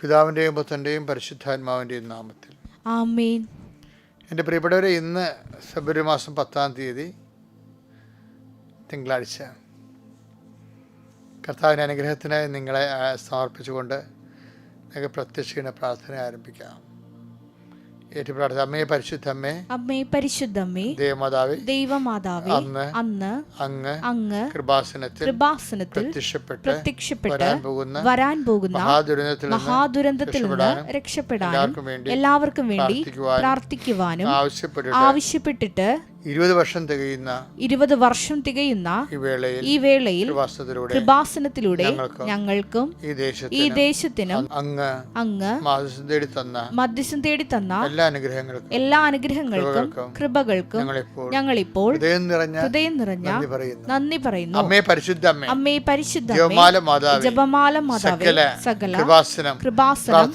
പിതാവിന്റെയും പുത്രന്റെയും പരിശുദ്ധാത്മാവിന്റെയും നാമത്തിൽ. ആമേൻ. എന്റെ പ്രിയപ്പെട്ടവരെ ഇന്ന് ഫെബ്രുവരി മാസം പത്താം തീയതി തിങ്കളാഴ്ച. കർത്താവിന്റെ അനുഗ്രഹത്തിനായി നിങ്ങളെ സമർപ്പിച്ചുകൊണ്ട് നിങ്ങൾക്ക് പ്രത്യക്ഷിക്കുന്ന പ്രാർത്ഥന ആരംഭിക്കാം. ഏറ്റു അമ്മേ പരിശുദ്ധമ്മേ അമ്മേ പരിശുദ്ധമ്മേ ദേവമാതാവേ ദൈവമാതാവേ അന്ന് അന്ന് അങ്ങ് അങ്ങ് കൃപാസനത്തിൽ കൃപാസനത്തിൽ പ്രത്യക്ഷപ്പെട്ട് പ്രത്യക്ഷപ്പെട്ട് വരാൻ പോകുന്ന വരാൻ പോകുന്ന മഹാദുരന്തത്തിൽ നിന്ന് മഹാദുരന്തത്തിൽ നിന്ന് രക്ഷപ്പെടാനും എല്ലാവർക്കും വേണ്ടി പ്രാർത്ഥിക്കുവാനും ആവശ്യപ്പെട്ടിട്ട് ഇരുപത് വർഷം തികയുന്ന ഇരുപത് വർഷം തികയുന്ന ഈ വേളയിൽ കൃപാസനത്തിലൂടെ ഞങ്ങൾക്കും ഈ ദേശത്തിനും അങ്ങ് അങ്ങ് മാസം തേടി തന്ന മധ്യസ്ഥം തേടി തന്ന എല്ലാ അനുഗ്രഹങ്ങൾക്കും എല്ലാ അനുഗ്രഹങ്ങൾക്കും കൃപകൾക്കും ഞങ്ങളിപ്പോൾ ഹൃദയം നിറഞ്ഞ ഹൃദയം നിറഞ്ഞ നന്ദി പറയുന്നു. അമ്മേ പരിശുദ്ധ അമ്മേ പരിശുദ്ധ ജപമാല മാതാവ് ജപമാല മാതാവേ സകല കൃപാസനം കൃപാസനം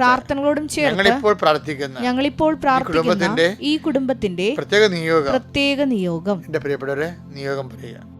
പ്രാർത്ഥനകളോടും ചേർത്ത് ഞങ്ങളിപ്പോൾ പ്രാർത്ഥിക്കുന്ന ഞങ്ങളിപ്പോൾ പ്രാർത്ഥിക്കുന്ന ഈ കുടുംബത്തിന്റെ പ്രത്യേക നിയോഗം പ്രത്യേക നിയോഗം. എന്റെ പ്രിയപ്പെട്ടവരെ നിയോഗം പറയുക.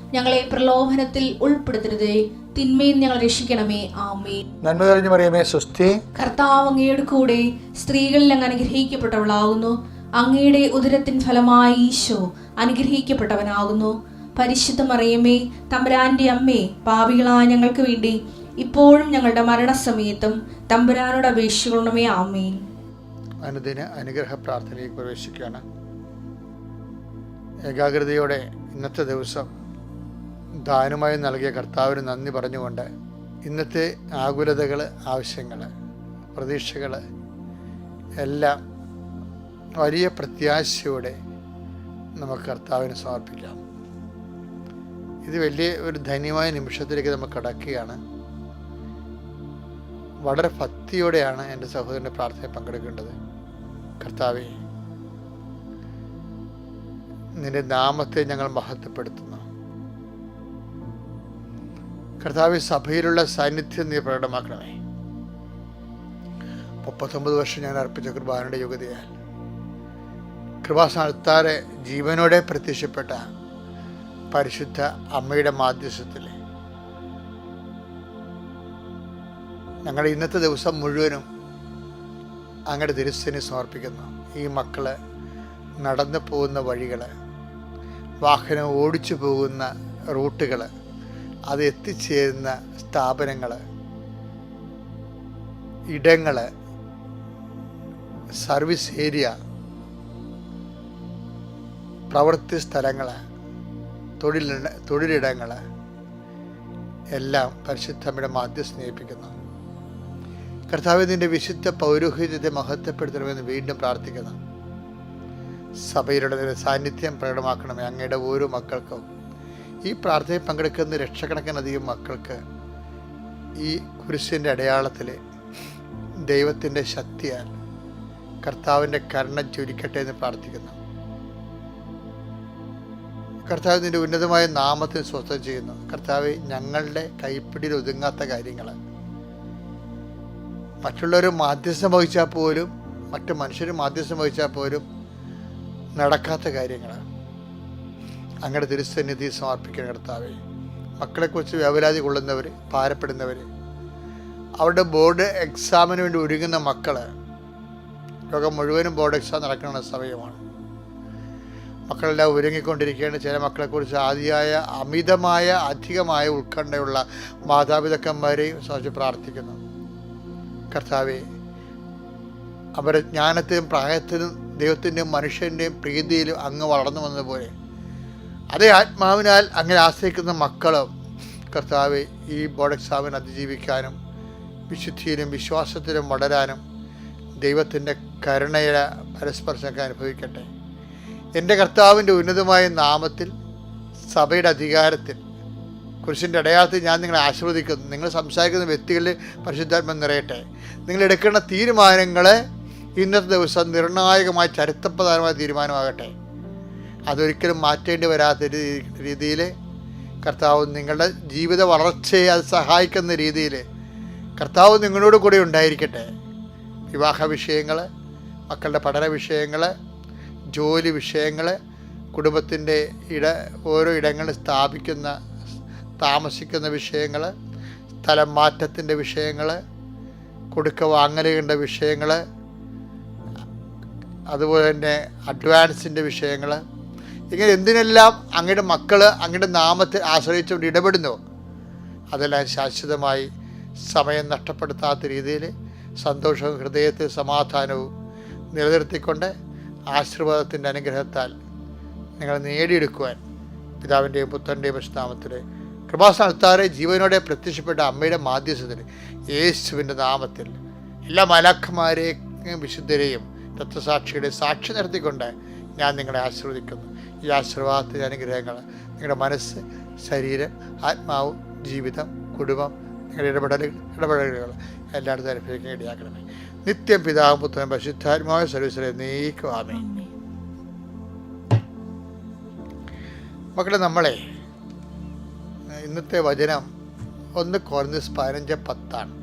ഞങ്ങളെ പ്രലോഭനത്തിൽ ഉൾപ്പെടുത്തരുതേ. തിന്മയിൽ ഞങ്ങൾ രക്ഷിക്കണമേ. ആമേ നന്മ തെളിഞ്ഞു മറിയമേ സ്വസ്തി. കർത്താവ് അങ്ങയുടെ കൂടെ സ്ത്രീകളിൽ അങ്ങ് അനുഗ്രഹിക്കപ്പെട്ടവളാകുന്നു. അങ്ങയുടെ ഉദരത്തിൻ ഫലമായി ഈശോ അനുഗ്രഹിക്കപ്പെട്ടവനാകുന്നു. പരിശുദ്ധ മറിയമേ തമ്പുരാന്റെ അമ്മേ പാപികളായ ഞങ്ങൾക്ക് വേണ്ടി ഇപ്പോഴും ഞങ്ങളുടെ മരണസമയത്തും തമ്പുരാനോട് അപേക്ഷിക്കണമേ. ആമേൻ. അനുദിന അനുഗ്രഹ പ്രാർത്ഥനയിൽ പ്രവേശിക്കുകയാണ്. ഏകാഗ്രതയോടെ ഇന്നത്തെ ദിവസം ദാനമായി നൽകിയ കർത്താവിന് നന്ദി പറഞ്ഞുകൊണ്ട് ഇന്നത്തെ ആകുലതകൾ ആവശ്യങ്ങൾ പ്രതീക്ഷകൾ എല്ലാം വലിയ പ്രത്യാശയോടെ നമുക്ക് കർത്താവിന് സമർപ്പിക്കാം. ഇത് വലിയ ഒരു ധന്യമായ നിമിഷത്തിലേക്ക് നമ്മൾ കടക്കുകയാണ്. വളരെ ഭക്തിയോടെയാണ് എന്റെ സഹോദരന്റെ പ്രാർത്ഥന പങ്കെടുക്കേണ്ടത്. കർത്താവെ നിന്റെ നാമത്തെ ഞങ്ങൾ മഹത്വപ്പെടുത്തുന്നു. കർത്താവ് സഭയിലുള്ള സാന്നിധ്യം നീ പ്രകടമാക്കണമേ. മുപ്പത്തൊമ്പത് വർഷം ഞാൻ അർപ്പിച്ച കൃപാനയുടെ യോഗ്യതയാൽ കൃപാസ്ഥാനത്താറെ ജീവനോടെ പ്രത്യക്ഷപ്പെട്ട പരിശുദ്ധ അമ്മയുടെ മാധ്യസ്ഥത്തിൽ ഞങ്ങളുടെ ഇന്നത്തെ ദിവസം മുഴുവനും അങ്ങയുടെ തിരുസ്ഥന് സമർപ്പിക്കുന്നു. ഈ മക്കൾ നടന്നു പോകുന്ന വഴികൾ വാഹനം ഓടിച്ചു പോകുന്ന റൂട്ടുകൾ അത് എത്തിച്ചേരുന്ന സ്ഥാപനങ്ങൾ ഇടങ്ങൾ സർവീസ് ഏരിയ പ്രവൃത്തി സ്ഥലങ്ങൾ തൊഴിൽ തൊഴിലിടങ്ങൾ എല്ലാം പരിശുദ്ധമ്മയുടെ മാധ്യം സ്നേഹിപ്പിക്കുന്നു. കർത്താവ് നിന്റെ വിശുദ്ധ പൗരോഹിത്യത്തെ മഹത്വപ്പെടുത്തണമെന്ന് വീണ്ടും പ്രാർത്ഥിക്കുന്നു. സഭയിലുള്ളതിന്റെ സാന്നിധ്യം പ്രകടമാക്കണമേ അങ്ങയുടെ ഓരോ മക്കൾക്കും. ഈ പ്രാർത്ഥനയിൽ പങ്കെടുക്കുന്ന ലക്ഷക്കണക്കിനധികം മക്കൾക്ക് ഈ കുരിശിന്റെ അടയാളത്തിൽ ദൈവത്തിന്റെ ശക്തിയാൽ കർത്താവിന്റെ കരുണ ചുരുക്കട്ടെ എന്ന് പ്രാർത്ഥിക്കുന്നു. കർത്താവ് നിന്റെ ഉന്നതമായ നാമത്തിൽ സ്വസ്ഥം ചെയ്യുന്നു. കർത്താവ് ഞങ്ങളുടെ കൈപ്പിടിയിൽ ഒതുങ്ങാത്ത കാര്യങ്ങൾ. മറ്റുള്ളവർ മാധ്യസ്ഥം വഹിച്ചാൽ പോലും മറ്റു മനുഷ്യർ മാധ്യസ്ഥം വഹിച്ചാൽ പോലും നടക്കാത്ത കാര്യങ്ങൾ. അങ്ങയുടെ തിരുസന്നിധി സമർപ്പിക്കുന്ന കർത്താവെ. മക്കളെക്കുറിച്ച് വ്യവരാതി കൊള്ളുന്നവർ ഭാരപ്പെടുന്നവർ അവരുടെ ബോർഡ് എക്സാമിന് വേണ്ടി ഒരുങ്ങുന്ന മക്കൾ ലോകം മുഴുവനും ബോർഡ് എക്സാം നടക്കുന്ന സമയമാണ്. മക്കളെല്ലാം ഒരുങ്ങിക്കൊണ്ടിരിക്കുകയാണ്. ചില മക്കളെക്കുറിച്ച് ആദ്യമായ അമിതമായ അധികമായ ഉത്കണ്ഠയുള്ള മാതാപിതാക്കന്മാരെയും സംബന്ധിച്ച് പ്രാർത്ഥിക്കുന്നു. കർത്താവെ അവരെ ജ്ഞാനത്തിനും പ്രായത്തിനും ദൈവത്തിന്റെയും മനുഷ്യന്റെയും പ്രീതിയിലും അങ്ങ് വളർന്നു വന്നതുപോലെ അതേ ആത്മാവിനാൽ അങ്ങനെ ആശ്രയിക്കുന്ന മക്കളും കർത്താവ് ഈ ബോർഡ് എക്സാമിന് അതിജീവിക്കാനും വിശുദ്ധിയിലും വിശ്വാസത്തിലും വളരാനും ദൈവത്തിന്റെ കരുണയുടെ പരസ്പർശമൊക്കെ അനുഭവിക്കട്ടെ. എന്റെ കർത്താവിന്റെ ഉന്നതമായ നാമത്തിൽ സഭയുടെ അധികാരത്തിൽ കുരിശിന്റെ അടയാളത്തിൽ ഞാൻ നിങ്ങളെ ആശീർവദിക്കുന്നു. നിങ്ങൾ സംസാരിക്കുന്ന വ്യക്തികളിൽ പരിശുദ്ധാത്മ നിറയട്ടെ. നിങ്ങൾ തീരുമാനങ്ങളെ ഇന്നത്തെ ദിവസം നിർണായകമായ ചരിത്രപ്രധാനമായ തീരുമാനമാകട്ടെ. അതൊരിക്കലും മാറ്റേണ്ടി വരാത്ത രീതിയിൽ കർത്താവ് നിങ്ങളുടെ ജീവിത വളർച്ചയെ അത് സഹായിക്കുന്ന രീതിയിൽ കർത്താവ് നിങ്ങളോട് കൂടെ ഉണ്ടായിരിക്കട്ടെ. വിവാഹ വിഷയങ്ങൾ മക്കളുടെ പഠന വിഷയങ്ങൾ ജോലി വിഷയങ്ങൾ കുടുംബത്തിന്റെ ഇട ഓരോ ഇടങ്ങളിൽ സ്ഥാപിക്കുന്ന താമസിക്കുന്ന വിഷയങ്ങൾ സ്ഥലം മാറ്റത്തിന്റെ വിഷയങ്ങൾ കൊടുക്ക വാങ്ങലുകളുടെ വിഷയങ്ങൾ അതുപോലെ തന്നെ അഡ്വാൻസിന്റെ വിഷയങ്ങൾ ഇങ്ങനെ എന്തിനെല്ലാം അങ്ങയുടെ മക്കൾ അങ്ങയുടെ നാമത്തെ ആശ്രയിച്ചുകൊണ്ട് ഇടപെടുന്നു അതെല്ലാം ശാശ്വതമായി സമയം നഷ്ടപ്പെടുത്താത്ത രീതിയിൽ സന്തോഷവും ഹൃദയത്തിൽ സമാധാനവും നിലനിർത്തിക്കൊണ്ട് ആശീർവാദത്തിന്റെ അനുഗ്രഹത്താൽ നിങ്ങൾ നേടിയെടുക്കുവാൻ പിതാവിന്റെയും പുത്രന്റെയും പ്രശ്നാമത്തിൽ കൃപാസ്ഥാനത്താറെ ജീവനോടെ പ്രത്യക്ഷപ്പെട്ട അമ്മയുടെ മാധ്യസ്ഥത്തിൽ യേശുവിന്റെ നാമത്തിൽ എല്ലാ മലാഖമാരെയും വിശുദ്ധരെയും തത്വസാക്ഷിയുടെ സാക്ഷി നിർത്തിക്കൊണ്ട് ഞാൻ നിങ്ങളെ ആശീർവദിക്കുന്നു. ഈ ആശീർവാദത്തിന്റെ അനുഗ്രഹങ്ങൾ നിങ്ങളുടെ മനസ്സ് ശരീരം ആത്മാവ് ജീവിതം കുടുംബം നിങ്ങളുടെ ഇടപെടലുകൾ ഇടപെടലുകൾ എല്ലായിടത്തും അനുഭവിക്കാൻ ഇടയാക്കണമേ. നിത്യം പിതാവും പുത്രനും പരിശുദ്ധാത്മാവ് സർവീസിലെ നീക്കുവാമേ. മക്കളെ നമ്മളെ ഇന്നത്തെ വചനം ഒന്ന് കുറഞ്ഞ് പതിനഞ്ച് പത്താണ്.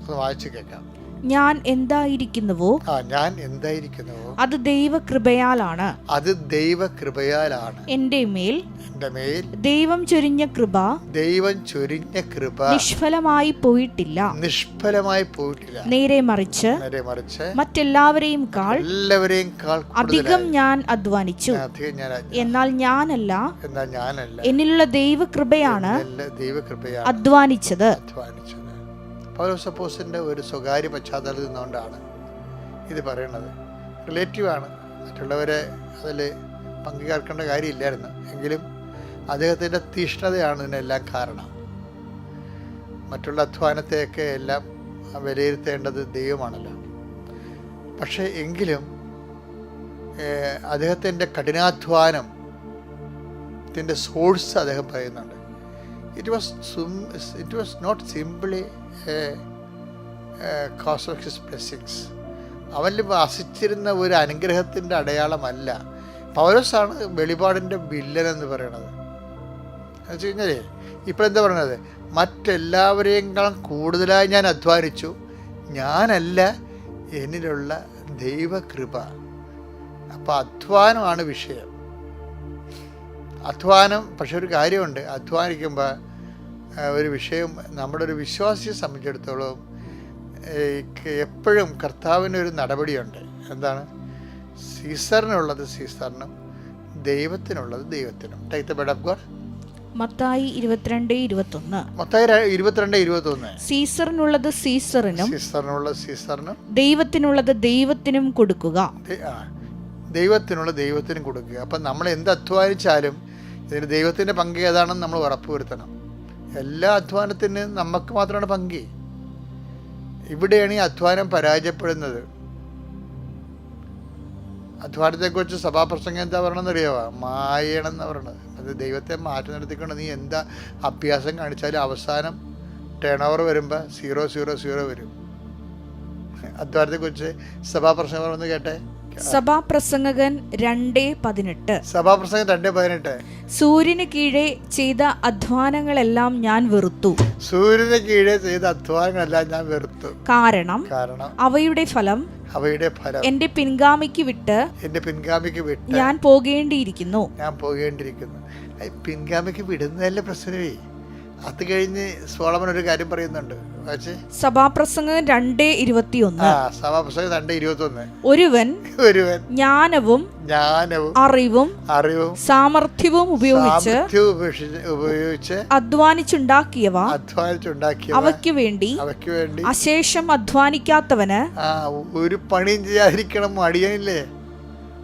ഒന്ന് വായിച്ച് കേൾക്കാം. ഞാൻ എന്തായിരിക്കുന്നുവോ? ഞാൻ എന്തായിരിക്കുന്നുവോ? അത് ദൈവകൃപയാലാണ്. അത് ദൈവകൃപയാലാണ്. എന്റെ മേൽ എന്റെ മേൽ ദൈവം ചൊരിഞ്ഞ കൃപ ദൈവം ചൊരിഞ്ഞ കൃപ നിഷ്ഫലമായി പോയിട്ടില്ല. നിഷ്ഫലമായി പോയിട്ടില്ല. നേരെ മറിച്ച് നേരെ മറിച്ച് മറ്റെല്ലാവരെയും കാൾ എല്ലാവരെയും കാൾ അധികം ഞാൻ അധ്വാനിച്ചു. എന്നാൽ ഞാനല്ല എന്നാൽ ഞാനല്ല. എന്നിലുള്ള ദൈവകൃപയാണ് ദൈവകൃപയാണ് അധ്വാനിച്ചത്. അധ്വാനിച്ചത്. പൗലോസപ്പോസിന്റെ ഒരു സ്വകാര്യ പശ്ചാത്തലത്തിൽ നിന്നുകൊണ്ടാണ് ഇത് പറയുന്നത്. റിലേറ്റീവാണ് മറ്റുള്ളവരെ അതിൽ പങ്കുചേർക്കേണ്ട കാര്യമില്ലായിരുന്നു. എങ്കിലും അദ്ദേഹത്തിന്റെ തീഷ്ണതയാണ് ഇതിനെല്ലാം കാരണം. മറ്റുള്ള അധ്വാനത്തെയൊക്കെ എല്ലാം വിലയിരുത്തേണ്ടത് ദൈവമാണല്ലോ. പക്ഷേ എങ്കിലും അദ്ദേഹത്തിന്റെ കഠിനാധ്വാനം ത്തിന്റെ സോഴ്സ് അദ്ദേഹം പറയുന്നുണ്ട്. It was it was not simply cause of his blessings. അവനിൽ വസിച്ചിരുന്ന ഒരു അനുഗ്രഹത്തിന്റെ അടയാളമല്ല. പൗരസാണ് വെളിപാടിന്റെ വില്ലൻ എന്ന് പറയണത്. എന്ന് വെച്ച് കഴിഞ്ഞാലേ ഇപ്പോഴെന്താ പറയണത്? മറ്റെല്ലാവരെയും കൂടുതലായി ഞാൻ അധ്വാനിച്ചു. ഞാനല്ല എന്നിലുള്ള ദൈവകൃപ. അപ്പോൾ അധ്വാനമാണ് വിഷയം. അധ്വാനം പക്ഷെ ഒരു കാര്യമുണ്ട്. അധ്വാനിക്കുമ്പോൾ ഒരു വിഷയം നമ്മുടെ ഒരു വിശ്വാസിയെ സംബന്ധിച്ചിടത്തോളം എപ്പോഴും കർത്താവിനൊരു നടപടിയുണ്ട്. എന്താണ്? സീസറിനുള്ളത് സീസറിനും ദൈവത്തിനുള്ളത് ദൈവത്തിനും. Take the bed of God Mathai ഇരുപത്തിരണ്ട് ഇരുപത്തൊന്ന്. മൊത്തം ഇരുപത്തിരണ്ട് ഇരുപത്തൊന്ന്. സീസറിനുള്ളത് സീസറിനും സീസറിനുള്ളത് സീസറിനും. ദൈവത്തിനുള്ളത് ദൈവത്തിനും കൊടുക്കുക. ദൈവത്തിനുള്ള ദൈവത്തിനും കൊടുക്കുക. അപ്പം നമ്മൾ എന്ത് അധ്വാനിച്ചാലും ഇതിന് ദൈവത്തിന്റെ പങ്ക് ഏതാണെന്ന് നമ്മൾ ഉറപ്പുവരുത്തണം. എല്ലാ അധ്വാനത്തിനും നമുക്ക് മാത്രമാണ് പങ്കി. ഇവിടെയാണ് ഈ അധ്വാനം പരാജയപ്പെടുന്നത്. അധ്വാനത്തെക്കുറിച്ച് സഭാപ്രസംഗം എന്താ പറയണമെന്ന് അറിയാവോ? മായണം എന്ന് പറയണത്. അത് ദൈവത്തെ മാറ്റി നിർത്തിക്കൊണ്ട് നീ എന്താ അഭ്യാസം കാണിച്ചാലും അവസാനം ടേൺ ഓവർ വരുമ്പോൾ സീറോ സീറോ സീറോ വരും. അധ്വാനത്തെക്കുറിച്ച് സഭാപ്രസംഗം ഒന്ന് കേട്ടെ. സഭാപ്രസംഗകൻ രണ്ടേ പതിനെട്ട്. സഭാപ്രസംഗം രണ്ട് പതിനെട്ട്. സൂര്യന് കീഴെ ചെയ്ത അധ്വാനങ്ങളെല്ലാം ഞാൻ വെറുത്തു. സൂര്യന് കീഴെ ചെയ്ത അധ്വാനങ്ങളെല്ലാം ഞാൻ വെറുത്തു. കാരണം കാരണം അവയുടെ ഫലം അവയുടെ ഫലം എന്റെ പിൻഗാമിക്ക് വിട്ട് എന്റെ പിൻഗാമിക്ക് വിട്ട് ഞാൻ പോകേണ്ടിയിരിക്കുന്നു. ഞാൻ പോകേണ്ടിയിരിക്കുന്നു. പിൻഗാമിക്ക് വിടുന്നതല്ലേ പ്രശ്നമേ? അത് കഴിഞ്ഞ് സോളമൻ ഒരു കാര്യം പറയുന്നുണ്ട്. സഭാപ്രസംഗം രണ്ടേ ഇരുപത്തിയൊന്ന്. ആ രണ്ടേ ഇരുപത്തൊന്ന്. ഒരുവൻ ഒരുവൻ. ജ്ഞാനവും ജ്ഞാനവും അറിവും അറിവും സാമർഥ്യവും ഉപയോഗിച്ച് ഉപയോഗിച്ച് അധ്വാനിച്ചുണ്ടാക്കിയവ. അധ്വാനിച്ചുണ്ടാക്കിയ അവയ്ക്ക് വേണ്ടി അവയ്ക്ക് വേണ്ടി അശേഷം അധ്വാനിക്കാത്തവന് ഒരു പണിയും ചെയ്യാതിരിക്കണം അടിയനില്ലേ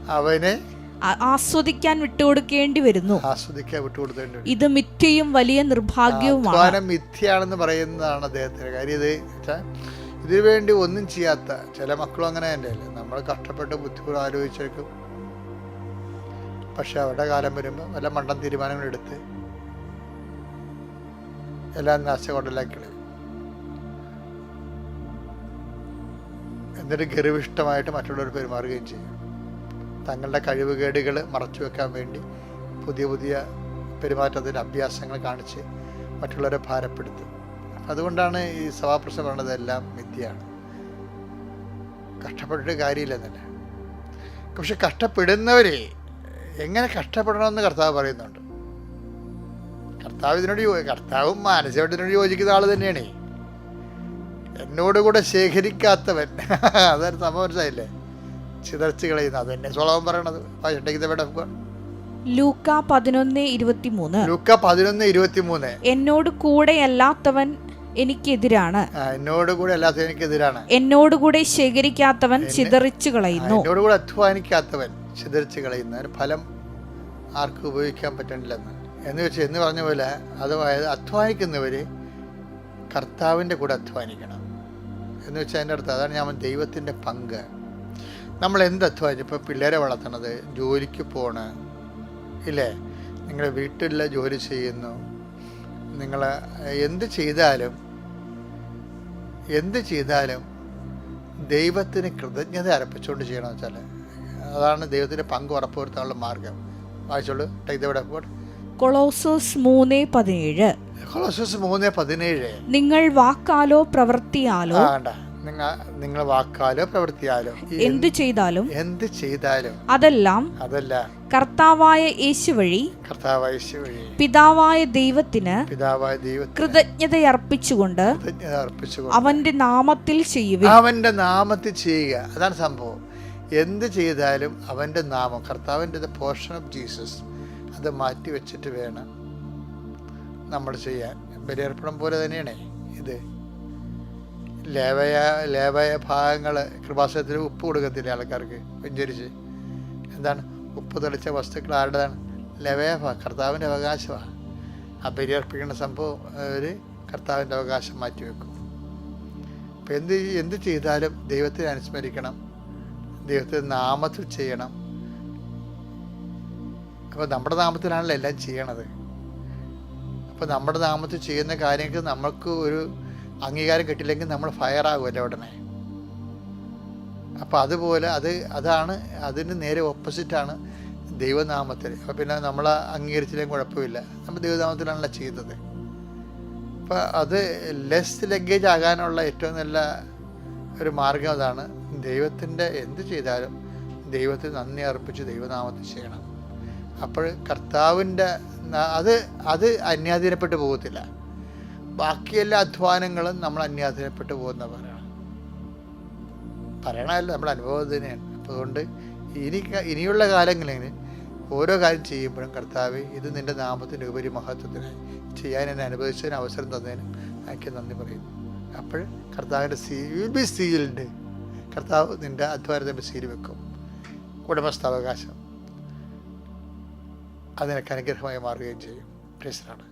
അവനെ ആസ്വദിക്കാൻ വിട്ടുകൊടുക്കേണ്ടി വരുന്നു. ആസ്വദിക്കാൻ വിട്ടുകൊടുത്തേണ്ടി വരും. ഇത് മിഥ്യയും വലിയ നിർഭാഗ്യവുമാണ്. മിഥ്യയാണെന്ന് പറയുന്നതാണ് അദ്ദേഹത്തിന്റെ കാര്യം. ഇത് വെച്ചാൽ ഇതിനു വേണ്ടി ഒന്നും ചെയ്യാത്ത ചില മക്കളും അങ്ങനെ തന്നെയല്ലേ? നമ്മൾ കഷ്ടപ്പെട്ട് ബുദ്ധിപൂർവം ആലോചിച്ചേക്കും പക്ഷെ അവരുടെ കാലം വരുമ്പോൾ വല്ല മണ്ടൻ തീരുമാനങ്ങൾ എടുത്ത് എല്ലാം നാശകൊണ്ടലാക്കി കളയും എന്നിട്ട് ഗർവിഷ്ടമായിട്ട് മറ്റുള്ളവർ പെരുമാറുകയും ചെയ്യും. തങ്ങളുടെ കഴിവുകേടുകൾ മറച്ചു വെക്കാൻ വേണ്ടി പുതിയ പുതിയ പെരുമാറ്റത്തിന്റെ അഭ്യാസങ്ങൾ കാണിച്ച് മറ്റുള്ളവരെ ഭാരപ്പെടുത്തും. അതുകൊണ്ടാണ് ഈ സഭാപ്രശ്നം പറയുന്നത് എല്ലാം മിഥ്യയാണ്. കഷ്ടപ്പെട്ടിട്ട് കാര്യമില്ലെന്നല്ല പക്ഷെ കഷ്ടപ്പെടുന്നവരെ എങ്ങനെ കഷ്ടപ്പെടണമെന്ന് കർത്താവ് പറയുന്നുണ്ട്. കർത്താവ് ഇതിനോട് കർത്താവും മാനസികമായിട്ട് ഇതിനോട് യോജിക്കുന്ന ആൾ തന്നെയാണ്. എന്നോട് കൂടെ ശേഖരിക്കാത്തവൻ. അതൊരു സംഭവം മനസ്സിലായില്ലേ? ചിതർച്ച് കളയുന്ന. അത് തന്നെ സ്വഭാവം പറയണത്. ലൂക്ക പതിനൊന്ന് ഇരുപത്തിമൂന്ന്. ലുക്ക പതിനൊന്ന് ഇരുപത്തി മൂന്ന് എന്നോട് കൂടെയല്ലാത്തവൻ എനിക്കെതിരാണ്. എന്നോട് കൂടെ അല്ലാത്ത എനിക്കെതിരാണ്. എന്നോട് കൂടെ ശേഖരിക്കാത്തവൻ ചിതറിച്ചു കളയുന്നു. എന്നോട് കൂടെ അധ്വാനിക്കാത്തവൻ ചിതറിച്ചു കളയുന്ന. അതിന് ഫലം ആർക്കും ഉപയോഗിക്കാൻ പറ്റണില്ലെന്ന്. എന്ന് വെച്ച് എന്ന് പറഞ്ഞ പോലെ അതായത് അധ്വാനിക്കുന്നവർ കർത്താവിന്റെ കൂടെ അധ്വാനിക്കണം. എന്ന് വെച്ചാൽ അതിന്റെ അടുത്ത് അതാണ് ഞാൻ ദൈവത്തിന്റെ പങ്ക്. നമ്മൾ എന്ത് അധ്വാനിച്ചു ഇപ്പോൾ പിള്ളേരെ വളർത്തണത് ജോലിക്ക് പോണ് ഇല്ലേ? നിങ്ങൾ വീട്ടിലെ ജോലി ചെയ്യുന്നു. നിങ്ങൾ എന്ത് ചെയ്താലും എന്ത് ചെയ്താലും ദൈവത്തിന് കൃതജ്ഞത അർപ്പിച്ചുകൊണ്ട് ചെയ്യണമെന്ന് വെച്ചാൽ അതാണ് ദൈവത്തിന്റെ പങ്ക് ഉറപ്പുവരുത്താനുള്ള മാർഗം. വായിച്ചോളൂ. ടൈക്ക് ഇവിടെ കൊളോസോസ് മൂന്ന് പതിനേഴ്. കൊളോസസ് മൂന്ന് പതിനേഴ്. നിങ്ങൾ വാക്കാലോ പ്രവൃത്തിയാലോ നിങ്ങൾ നിങ്ങൾ വാക്കാലോ പ്രവൃത്തിയാലോ? എന്ത് ചെയ്താലും എന്ത് ചെയ്താലും അതെല്ലാം അതല്ല കർത്താവായ യേശു വഴി കർത്താവായ യേശു വഴി പിതാവായ ദൈവത്തിന് പിതാവായ ദൈവത്തിന് കൃതജ്ഞതയർപ്പിച്ചുകൊണ്ട് കൃതജ്ഞത അർപ്പിച്ചുകൊണ്ട് അവന്റെ നാമത്തിൽ ചെയ്യുക അവന്റെ നാമത്തിൽ ചെയ്യുക. അതാണ് സംഭവം. എന്ത് ചെയ്താലും അവന്റെ നാമം കർത്താവിന്റെ ദ പോർഷൻ ഓഫ് ജീസസ് അത് മാറ്റി വെച്ചിട്ട് വേണം നമ്മൾ ചെയ്യാൻ. ബലിയർപ്പണം പോലെ തന്നെയാണ് ഇത്. ലേവയ ലേവയ ഭാഗങ്ങൾ കൃപാസനത്തിൽ ഉപ്പ് കൊടുക്കത്തില്ല ആൾക്കാർക്ക്? വെഞ്ചരിച്ച് എന്താണ്? ഉപ്പ് തെളിച്ച വസ്തുക്കൾ ആരുടേതാണ്? ലേവയ കർത്താവിന്റെ അവകാശമാണ്. ആ ബലിയർപ്പിക്കുന്ന സംഭവം അവർ കർത്താവിന്റെ അവകാശം മാറ്റി വെക്കും. അപ്പം എന്ത് എന്ത് ചെയ്താലും ദൈവത്തെ അനുസ്മരിക്കണം. ദൈവത്തിന്റെ നാമത്തിൽ ചെയ്യണം. അപ്പോൾ നമ്മുടെ നാമത്തിലാണല്ലോ എല്ലാം ചെയ്യണത്. അപ്പോൾ നമ്മുടെ നാമത്തിൽ ചെയ്യുന്ന കാര്യങ്ങൾക്ക് നമ്മൾക്ക് ഒരു അംഗീകാരം കിട്ടില്ലെങ്കിൽ നമ്മൾ ഫയർ ആകുമല്ലോ ഉടനെ. അപ്പോൾ അതുപോലെ അത് അതാണ് അതിന് നേരെ ഓപ്പോസിറ്റാണ് ദൈവനാമത്തിൽ. അപ്പോൾ പിന്നെ നമ്മൾ അംഗീകരിച്ചില്ലെങ്കിൽ കുഴപ്പമില്ല. നമ്മൾ ദൈവനാമത്തിലാണല്ലോ ചെയ്തത് അപ്പോൾ അത് ലെസ് ലഗേജ് ആകാനുള്ള ഏറ്റവും നല്ല ഒരു മാർഗം അതാണ് ദൈവത്തിന്റെ എന്ത് ചെയ്താലും ദൈവത്തിന് നന്ദി അർപ്പിച്ച് ദൈവനാമത്തിൽ ചെയ്യണം. അപ്പോൾ കർത്താവിന്റെ അത് അത് അന്യാധീനപ്പെട്ട് പോകത്തില്ല. ബാക്കി എല്ലാ അധ്വാനങ്ങളും നമ്മൾ അന്യാസനപ്പെട്ടു പോകുന്നവരാണ്. പറയണം പറയണമല്ല നമ്മുടെ അനുഭവം തന്നെയാണ്. അതുകൊണ്ട് ഇനി ഇനിയുള്ള കാലങ്ങളിൽ ഓരോ കാര്യം ചെയ്യുമ്പോഴും കർത്താവ് ഇത് നിന്റെ നാമത്തിന്റെ ഉപരി മഹത്വത്തിനായി ചെയ്യാൻ എന്നെ അനുഭവിച്ചതിന് അവസരം തന്നതിന് എനിക്ക് നന്ദി പറയുന്നു. അപ്പോൾ കർത്താവിന്റെ സീ വിൽ ബി സീൽഡ് കർത്താവ് നിന്റെ അധ്വാനത്തിന്റെ സീൽ വെക്കും. ഉടമസ്ഥാവകാശം അതിനൊക്കെ അനുഗ്രഹമായി മാറുകയും ചെയ്യും. പ്രശ്നമാണ്